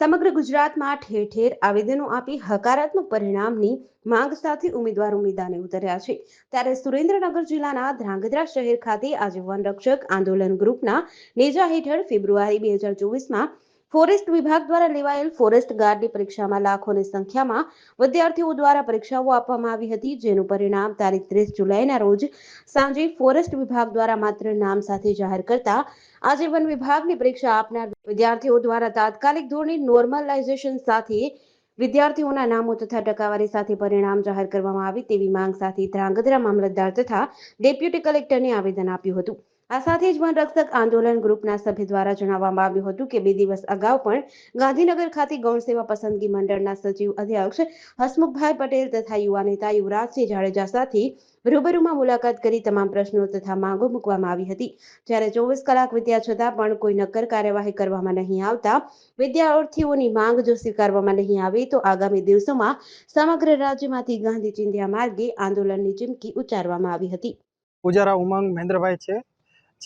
સમગ્ર ગુજરાતમાં ઠેર ઠેર આવેદનો આપી હકારાત્મક પરિણામની માંગ સાથે ઉમેદવારો મેદાને ઉતર્યા છે. ત્યારે સુરેન્દ્રનગર જિલ્લાના ધ્રાંગધ્રા શહેર ખાતે આજે વનરક્ષક આંદોલન ગ્રુપના નેજા હેઠળ ફેબ્રુઆરી બે હજાર ચોવીસમાં ફોરેસ્ટ વિભાગ દ્વારા લેવાયેલ ફોરેસ્ટ ગાર્ડની પરીક્ષામાં લાખોની સંખ્યામાં વિદ્યાર્થીઓ દ્વારા પરીક્ષાઓ આપવામાં આવી હતી, જેનું પરિણામ તારીખ ત્રીસ જુલાઈના રોજ સાંજે ફોરેસ્ટ વિભાગ દ્વારા માત્ર નામ સાથે જાહેર કરતા આજે વન વિભાગની પરીક્ષા આપનાર વિદ્યાર્થીઓ દ્વારા તાત્કાલિક ધોરણે નોર્મલાઇઝેશન સાથે વિદ્યાર્થીઓના નામો તથા ટકાવારી સાથે પરિણામ જાહેર કરવામાં આવે તેવી માંગ સાથે ધ્રાંગધ્રા મામલતદાર તથા ડેપ્યુટી કલેક્ટરને આવેદન આપ્યું હતું. આ સાથે જ વનરક્ષક આંદોલન ગ્રુપના સભ્ય દ્વારા જણાવવામાં આવ્યું હતું કે બે દિવસ અગાઉ પણ ગાંધીનગર ખાતે ગૌણ સેવા પસંદગી મંડળના સચિવ અધ્યક્ષ હસમુખભાઈ પટેલ તથા યુવા નેતા યુવરાજસિંહ જાડેજા સાથે રૂબરૂમાં મુલાકાત કરી તમામ પ્રશ્નો તથા માંગો મૂકવામાં આવી હતી. જ્યારે ચોવીસ કલાક વીત્યા છતાં પણ કોઈ નક્કર કાર્યવાહી કરવામાં નહીં આવતા, વિદ્યાર્થીઓની માંગ જો સ્વીકારવામાં નહીં આવે તો આગામી દિવસોમાં સમગ્ર રાજ્યમાંથી ગાંધી ચિંધ્યા માર્ગે આંદોલનની ચીમકી ઉચ્ચારવામાં આવી હતી. પૂજારા ઉમંગ મહેન્દ્રભાઈ છે.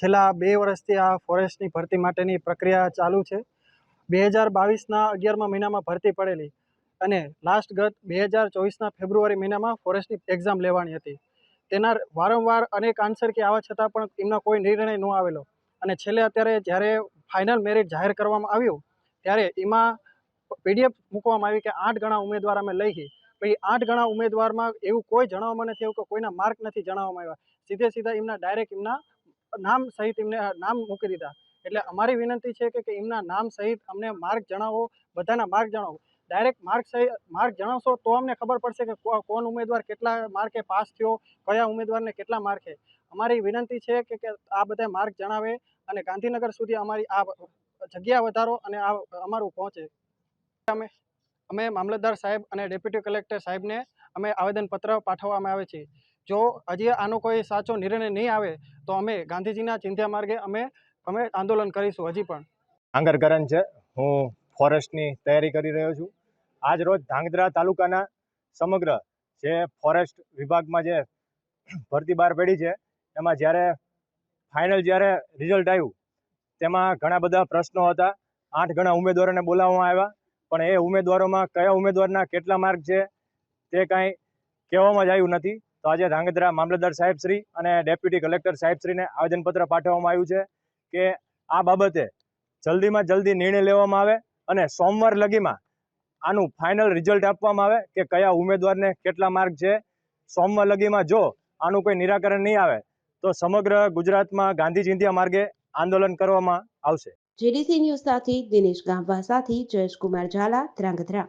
છેલ્લા બે વર્ષથી આ ફોરેસ્ટની ભરતી માટેની પ્રક્રિયા ચાલુ છે. બે હજાર બાવીસના અગિયારમા મહિનામાં ભરતી પડેલી અને લાસ્ટ ગત બે હજાર ચોવીસના ફેબ્રુઆરી મહિનામાં ફોરેસ્ટની એક્ઝામ લેવાની હતી. તેના વારંવાર અનેક આન્સર કે આવવા છતાં પણ એમનો કોઈ નિર્ણય ન આવેલો. અને છેલ્લે અત્યારે જ્યારે ફાઇનલ મેરિટ જાહેર કરવામાં આવ્યું, ત્યારે એમાં પીડીએફ મૂકવામાં આવી કે આઠ ગણા ઉમેદવાર અમે લઈ પછી આઠ ગણા ઉમેદવારમાં એવું કોઈ જણાવવામાં નથી એવું કે કોઈના માર્ક નથી જણાવવામાં આવ્યા. સીધે સીધા એમના ડાયરેક્ટ એમના નામ સહિત એમને નામ મૂકી દીધા. એટલે અમારી વિનંતી છે કે એમના નામ સહિત અમને માર્ગ જણાવો, બધાના માર્ગ જણાવો. ડાયરેક્ટ માર્ક સહિત માર્ક જણાવશો તો અમને ખબર પડશે કે કોણ ઉમેદવાર કેટલા માર્કે પાસ થયો, કયા ઉમેદવારને કેટલા માર્કે. અમારી વિનંતી છે કે આ બધા માર્ક જણાવે અને ગાંધીનગર સુધી અમારી આ જગ્યા વધારો અને આ અમારું પહોંચે. અમે અમે મામલતદાર સાહેબ અને ડેપ્યુટી કલેક્ટર સાહેબને અમે આવેદનપત્ર પાઠવવામાં આવે છે. જો હજી આનો કોઈ સાચો નિર્ણય નહીં આવે, તો અમે ગાંધીજીના ચિંધ્યા માર્ગે અમે અમે આંદોલન કરીશું હજી પણ. આંગર કરણ છે. હું ફોરેસ્ટની તૈયારી કરી રહ્યો છું. આજ રોજ ધાંગધ્રા તાલુકાના સમગ્ર જે ફોરેસ્ટ વિભાગમાં જે ભરતી બહાર પડી છે, એમાં જ્યારે ફાઇનલ જ્યારે રિઝલ્ટ આવ્યું, તેમાં ઘણા બધા પ્રશ્નો હતા. આઠ ઘણા ઉમેદવારોને બોલાવવામાં આવ્યા. પણ એ ઉમેદવારોમાં કયા ઉમેદવારના કેટલા માર્ક છે, તે કાંઈ કહેવામાં જ આવ્યું નથી. તો આજે ધાંગધ્રા મામલતદાર સાહેબશ્રી અને ડેપ્યુટી કલેક્ટર સાહેબશ્રીને આવેદનપત્ર પાઠવવામાં આવ્યું છે કે આ બાબતે જલ્દીમાં જલ્દી નિર્ણય લેવામાં આવે અને સોમવાર લગીમાં આનું ફાઇનલ રિઝલ્ટ આપવામાં આવે કે કયા ઉમેદવારને કેટલા માર્ક છે. સોમવાર લગીમાં જો આનું કોઈ નિરાકરણ નહીં આવે તો સમગ્ર ગુજરાતમાં ગાંધી ચિંધ્યા માર્ગે આંદોલન કરવામાં આવશે. જેડીસી ન્યૂઝ સાથે દિનેશ ગામવા સાથે જયેશ કુમાર ઝાલા ધ્રાંગધ્રા